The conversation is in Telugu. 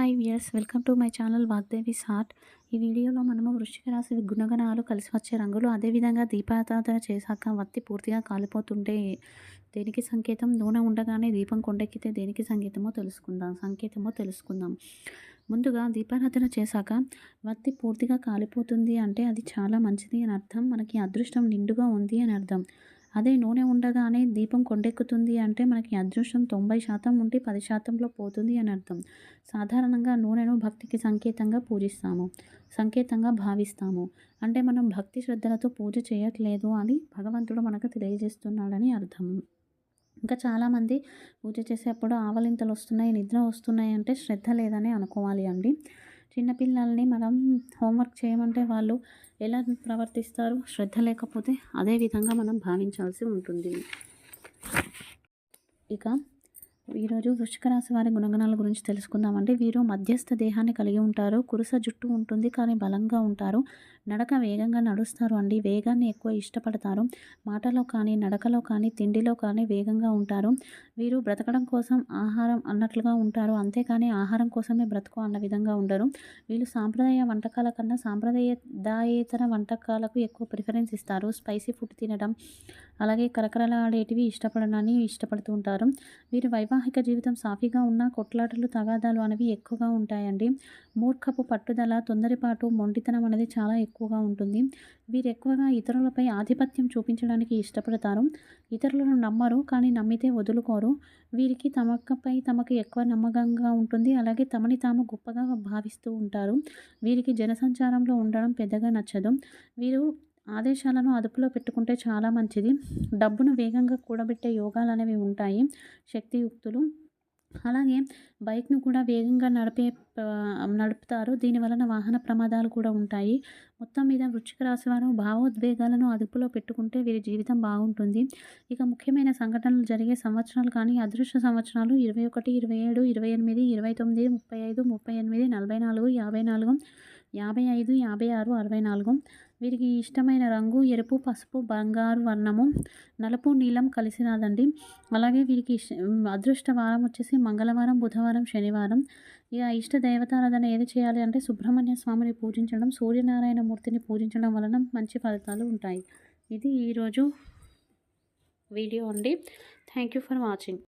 Hi viewers welcome to my channel Vagdevi heart ఈ వీడియోలో మనము వృశ్చిక రాశి గుణగణాలు కలిసి వచ్చే రంగులు అదేవిధంగా దీపారాధన చేశాక వత్తి పూర్తిగా కాలిపోతుంటే దేనికి సంకేతం? నూనె ఉండగానే దీపం కొండెక్కితే దేనికి సంకేతమో తెలుసుకుందాం. సంకేతమో తెలుసుకుందాం. ముందుగా దీపారాధన చేశాక వత్తి పూర్తిగా కాలిపోతుంది అంటే అది చాలా మంచిది అని అర్థం. మనకి అదృష్టం నిండుగా ఉంది అని అర్థం. అదే నూనె ఉండగానే దీపం కొండెక్కుతుంది అంటే మనకి అదృష్టం తొంభై శాతం ఉంటే పది శాతంలో పోతుంది అని అర్థం. సాధారణంగా నూనెను భక్తికి సంకేతంగా పూజిస్తాము సంకేతంగా భావిస్తాము. అంటే మనం భక్తి శ్రద్ధలతో పూజ చేయట్లేదు అని భగవంతుడు మనకు తెలియజేస్తున్నాడని అర్థం. ఇంకా చాలామంది పూజ చేసేటప్పుడు ఆవలింతలు వస్తున్నాయి నిద్ర వస్తున్నాయి అంటే శ్రద్ధ లేదని అనుకోవాలి అండి. చిన్నపిల్లల్ని మనం హోంవర్క్ చేయమంటే వాళ్ళు ఎలా ప్రవర్తిస్తారు? శ్రద్ధ లేకపోతే అదే విధంగా మనం భావించాల్సి ఉంటుంది. ఇక ఈరోజు వృశ్చిక రాశి వారి గుణగణాల గురించి తెలుసుకుందామంటే వీరు మధ్యస్థ దేహాన్ని కలిగి ఉంటారు కురుస జుట్టు ఉంటుంది కానీ బలంగా ఉంటారు నడక వేగంగా నడుస్తారు అండి వేగాన్ని ఎక్కువ ఇష్టపడతారు మాటలో కానీ నడకలో కానీ తిండిలో కానీ వేగంగా ఉంటారు. వీరు బ్రతకడం కోసం ఆహారం అన్నట్లుగా ఉంటారు అంతేకాని ఆహారం కోసమే బ్రతుకు అన్న విధంగా ఉండరు. వీళ్ళు సాంప్రదాయ వంటకాల కన్నా సాంప్రదాయదాయేతర వంటకాలకు ఎక్కువ ప్రిఫరెన్స్ ఇస్తారు. స్పైసీ ఫుడ్ తినడం అలాగే కరకరలాడేటివి ఇష్టపడడాన్ని ఇష్టపడుతూ ఉంటారు. వీరు వైవాహ వైవాహిక జీవితం సాఫీగా ఉన్న కొట్లాటలు తగాదాలు అనేవి ఎక్కువగా ఉంటాయండి. మూర్ఖపు పట్టుదల తొందరపాటు మొండితనం అనేది చాలా ఎక్కువగా ఉంటుంది. వీరు ఎక్కువగా ఇతరులపై ఆధిపత్యం చూపించడానికి ఇష్టపడతారు. ఇతరులను నమ్మరు కానీ నమ్మితే వదులుకోరు. వీరికి తమపై తమకు ఎక్కువ నమ్మకంగా ఉంటుంది. అలాగే తమని తాము గొప్పగా భావిస్తూ ఉంటారు. వీరికి జనసంచారంలో ఉండడం పెద్దగా నచ్చదు. వీరు ఆదేశాలను అదుపులో పెట్టుకుంటే చాలా మంచిది. డబ్బును వేగంగా కూడబెట్టే యోగాలు అనేవి ఉంటాయి. శక్తియుక్తులు. అలాగే బైక్ను కూడా వేగంగా నడిపే నడుపుతారు. దీని వలన వాహన ప్రమాదాలు కూడా ఉంటాయి. మొత్తం మీద వృచ్చిక రాశివారు భావోద్వేగాలను అదుపులో పెట్టుకుంటే వీరి జీవితం బాగుంటుంది. ఇక ముఖ్యమైన సంఘటనలు జరిగే సంవత్సరాలు కానీ అదృష్ట సంవత్సరాలు ఇరవై ఒకటి ఇరవై ఏడు ఇరవై ఎనిమిది ఇరవై తొమ్మిది ముప్పై ఐదు ముప్పై ఎనిమిది నలభై నాలుగు యాభై నాలుగు యాభై ఐదు యాభై ఆరు అరవై నాలుగు. వీరికి ఇష్టమైన రంగు ఎరుపు పసుపు బంగారు వర్ణము నలుపు నీలం కలిసినదండి అలాగే వీరికి అదృష్ట వారం వచ్చేసి మంగళవారం బుధవారం శనివారం. ఇక ఇష్ట దేవతారాధన ఏది చేయాలి అంటే సుబ్రహ్మణ్య స్వామిని పూజించడం సూర్యనారాయణ మూర్తిని పూజించడం వలన మంచి ఫలితాలు ఉంటాయి. ఇది ఈరోజు వీడియో అండి. Thank you for watching.